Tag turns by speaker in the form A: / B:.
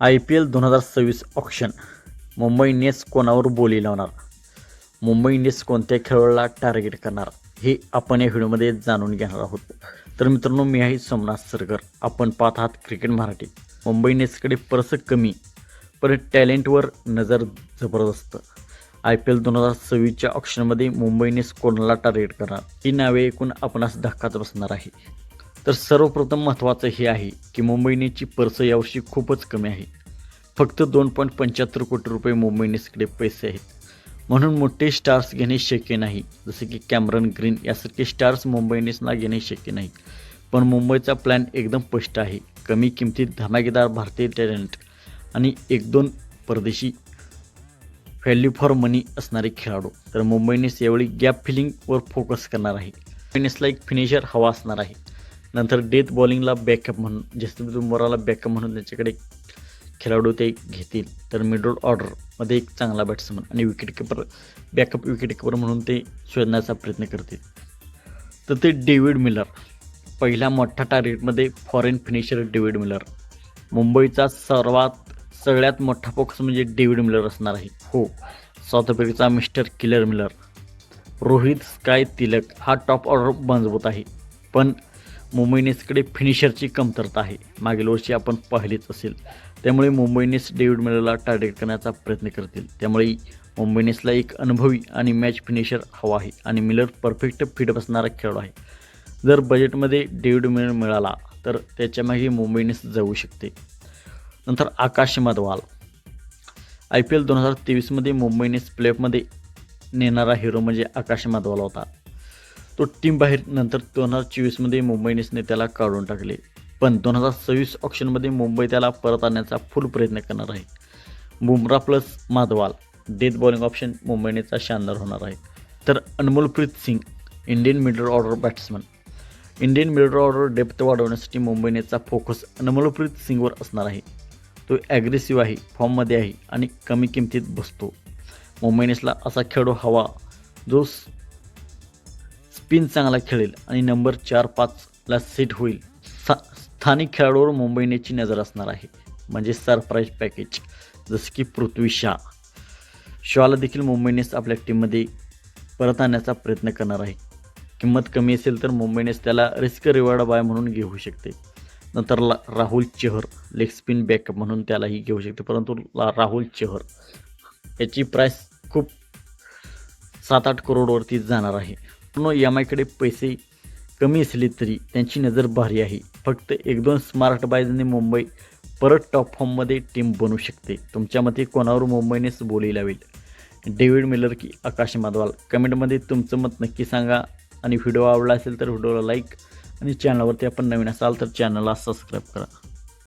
A: I P L दोन हजार सव्वीस ऑक्शन मुंबई इंडियन्स कोणावर बोली लावणार? मुंबई इंडियन्स कोणत्या खेळाडूला टार्गेट करणार? हे आपण या व्हिडिओमध्ये जाणून घेणार आहोत. तर मित्रांनो मी आहे सोमनाथ सरगर. आपण पाहत आहात क्रिकेट मराठी. मुंबई इंडियन्सकडे परस कमी पण टॅलेंटवर नजर जबरदस्त. आय पी एल दोन हजार सव्वीसच्या ऑप्शनमध्ये मुंबई इंडियन्स कोणाला टार्गेट करणार? ही नावे ऐकून आपणास धक्काच बसणार आहे. तर सर्वप्रथम महत्त्वाचं हे आहे की मुंबईनेची पर्स यावर्षी खूपच कमी आहे. फक्त दोन पॉईंट पंच्याहत्तर कोटी रुपये मुंबईनेसकडे पैसे आहेत. म्हणून मोठे स्टार्स घेणे शक्य नाही. जसे की कॅमरन ग्रीन यासारखे स्टार्स मुंबई घेणे शक्य नाही. पण मुंबईचा प्लॅन एकदम स्पष्ट आहे. कमी किमतीत धमाकेदार भारतीय टॅलेंट आणि एक दोन परदेशी व्हॅल्यू फॉर मनी असणारे खेळाडू. तर मुंबईनेस यावेळी गॅप फिलिंगवर फोकस करणार आहे. मुंबईनेसला एक फिनिशर हवा असणार आहे. नंतर डेथ बॉलिंगला बॅकअप म्हणून जसं तुम्हाला बॅकअप म्हणून त्यांच्याकडे खेळाडू ते घेतील. तर मिडल ऑर्डरमध्ये एक चांगला बॅट्समन आणि विकेटकीपर बॅकअप विकेटकीपर म्हणून ते शोधण्याचा प्रयत्न करतील. तर ते डेव्हिड मिलर पहिल्या मोठ्या टार्गेटमध्ये फॉरेन फिनिशर डेव्हिड मिलर. मुंबईचा सर्वात सगळ्यात मोठा फोकस म्हणजे डेव्हिड मिलर असणार आहे. हो साऊथ आफ्रिकेचा mister killer Miller. Rohit Sky Tilak हा टॉप ऑर्डर मजबूत आहे. पण मुंबई इंडियन्सकडे फिनिशरची कमतरता आहे. मागील वर्षी आपण पाहिलेच असेल. त्यामुळे मुंबई इंडियन्स डेव्हिड मिलरला टार्गेट करण्याचा प्रयत्न करतील. त्यामुळे मुंबई इंडियन्सला एक अनुभवी आणि मॅच फिनिशर हवा आहे आणि मिलर परफेक्ट फिट बसणारा खेळाडू आहे. जर बजेटमध्ये डेव्हिड मिलर मिळाला तर त्याच्यामागे मुंबई इंडियन्स जाऊ शकते. नंतर Akash Madhwal. I P L दोन हजार तेवीसमध्ये मुंबई इंडियन्स प्लेऑफमध्ये नेणारा हिरो म्हणजे आकाश माधवाला होता. तो टीम बाहेर नंतर दोन हजार चोवीसमध्ये मुंबई इंडियन्सने त्याला काढून टाकले. पण दोन हजार सव्वीस ऑप्शनमध्ये मुंबई त्याला परत आणण्याचा फुल प्रयत्न करणार आहे. Bumrah plus Madhwal death bowling option Mumbai इंडियन्सचा शानदार होणार आहे. तर Anmolpreet Singh Indian middle order batsman Indian middle order depth वाढवण्यासाठी मुंबई इंडियन्सचा फोकस अनमोलप्रीत सिंगवर असणार आहे. तो ॲग्रेसिव्ह आहे फॉर्ममध्ये आहे आणि कमी किमतीत बसतो. मुंबई इंडियन्सला असा खेळाडू हवा जो स्पिन चांगला खेळेल आणि नंबर चार पाचला सेट होईल. सा स्थानिक खेळाडूवर मुंबई नजर असणार आहे. म्हणजे सरप्राईज पॅकेज. जसं की पृथ्वी शा शॉला देखील मुंबई इंडियन्स आपल्या टीममध्ये परत आणण्याचा प्रयत्न करणार आहे. किंमत कमी असेल तर मुंबई इंडियन्स त्याला रिस्क रिवॉर्ड बाय म्हणून घेऊ शकते. नंतर ला Rahul Chahar leg spin backup म्हणून त्यालाही घेऊ शकते. परंतु ला राहुल चहर. याची प्राईस खूप सात आठ करोडवरती जाणार आहे. पण एम आयकडे पैसे कमी असले तरी त्यांची नजर भारी आहे. फक्त एक दोन स्मार्ट बायजने मुंबई परत टॉप फॉर्ममध्ये टीम बनू शकते. तुमच्या मते कोणावर मुंबईनेच बोली लावेल? डेव्हिड मिलर की आकाश माधवाल? कमेंटमध्ये तुमचं मत नक्की सांगा. आणि व्हिडिओ आवडला असेल तर व्हिडिओला लाईक आणि चॅनलवरती आपण नवीन असाल तर चॅनलला सबस्क्राईब करा.